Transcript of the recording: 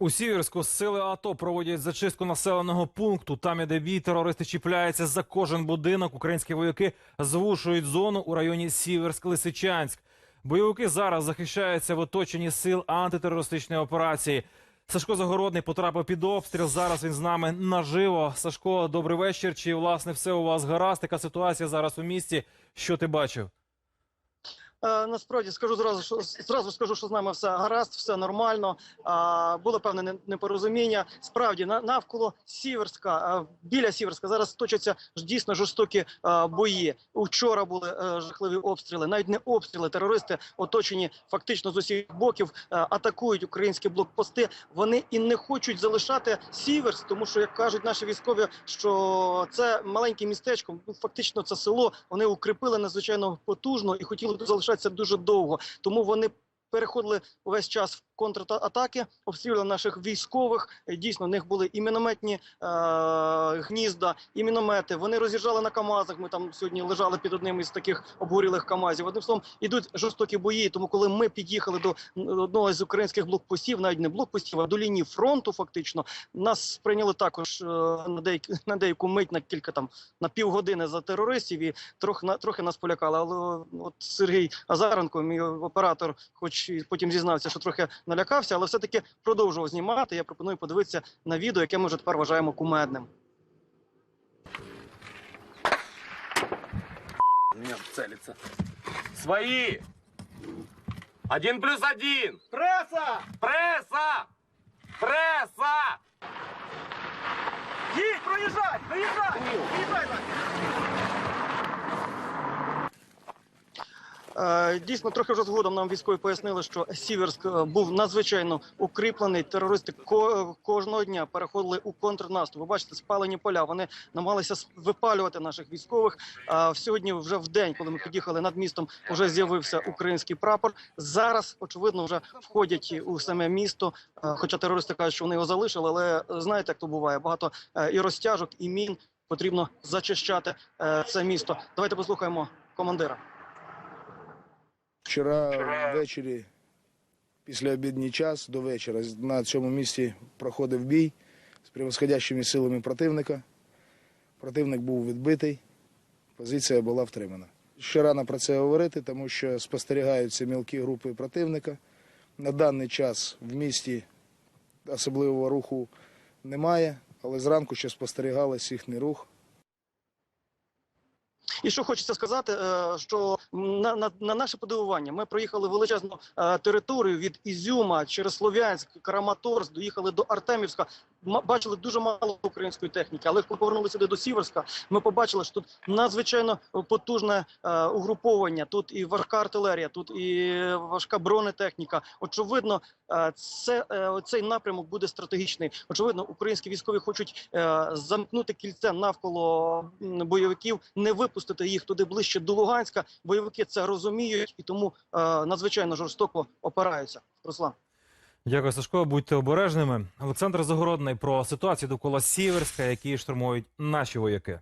У Сіверську сили АТО проводять зачистку населеного пункту. Там, де бій, терористи чіпляються за кожен будинок. Українські вояки звушують зону у районі Сіверськ-Лисичанськ. Бойовики зараз захищаються в оточенні сил антитерористичної операції. Сашко Загородний потрапив під обстріл. Зараз він з нами наживо. Сашко, добрий вечір. Чи власне все у вас гаразд? Яка ситуація зараз у місті? Що ти бачив? Е, Насправді скажу зразу, що зразу скажу, що з нами все гаразд, все нормально. Було певне не- непорозуміння. Справді на навколо Сіверська, біля Сіверська зараз точаться дійсно жорстокі бої. Учора були е, жахливі обстріли, навіть не обстріли. Терористи оточені фактично з усіх боків, е, атакують українські блокпости. Вони і не хочуть залишати Сіверськ, тому що як кажуть наші військові, що це маленьке містечко, ну фактично це село. Вони укріпили надзвичайно потужно і хотіли тут залишатися дуже довго. Тому вони переходили увесь час в контратаки, обстрілювали наших військових. Е, Дійсно, в них були і мінометні е, гнізда, і міномети. Вони роз'їжджали на Камазах. Ми там сьогодні лежали під одним із таких обгорілих Камазів. Одним словом, ідуть жорстокі бої. Тому, коли ми під'їхали до одного з українських блокпостів, навіть не блокпостів, а до лінії фронту, фактично, нас сприйняли також е, на деякі на деяку мить на кілька там на півгодини за терористів і трохи на трохи нас полякали. Але от Сергій Азаренко, мій оператор, хоч і потім зізнався, що трохи налякався, але все-таки продовжував знімати. Я пропоную подивитися на відео, яке ми вже тепер вважаємо кумедним. Нет, целится. Свои! Один плюс один! Преса! Пресса! Пресса! Їдь, проїжджай! Виїжджай! Виїжджай! Дійсно, трохи вже згодом нам військові пояснили, що Сіверськ е, був надзвичайно укріплений. Терористи кожного дня переходили у контрнаступ. Ви бачите, спалені поля. Вони намагалися випалювати наших військових. А сьогодні, вже в день, коли ми під'їхали над містом, вже з'явився український прапор. Зараз, очевидно, вже входять у саме місто. Е, Хоча терористи кажуть, що вони його залишили, але е, знаєте, як то буває. Багато е, і розтяжок, і мін потрібно зачищати е, це місто. Давайте послухаємо командира. Вчора ввечері, після обідній час до вечора, на цьому місці проходив бій з превосходящими силами противника. Противник був відбитий, позиція була втримана. Ще рано про це говорити, тому що спостерігаються мілкі групи противника. На даний час в місті особливого руху немає, але зранку ще спостерігалось їхній рух. І що хочеться сказати, е, що на, на, на наше подивування ми проїхали величезну е, територію від Ізюма через Слов'янськ, Краматорськ, доїхали до Артемівська. Бачили дуже мало української техніки, але коли повернулися до Сіверська, ми побачили, що тут надзвичайно потужне е, угруповання. Тут і важка артилерія, тут і важка бронетехніка. Очевидно, це цей напрямок буде стратегічний. Очевидно, українські військові хочуть замкнути кільце навколо бойовиків, не випустити їх туди ближче до Луганська. Бойовики це розуміють і тому е, надзвичайно жорстоко опираються. Руслан. Дякую, Сашко. Будьте обережними. Олександр Загородний про ситуацію довкола Сіверська, які штурмують наші вояки.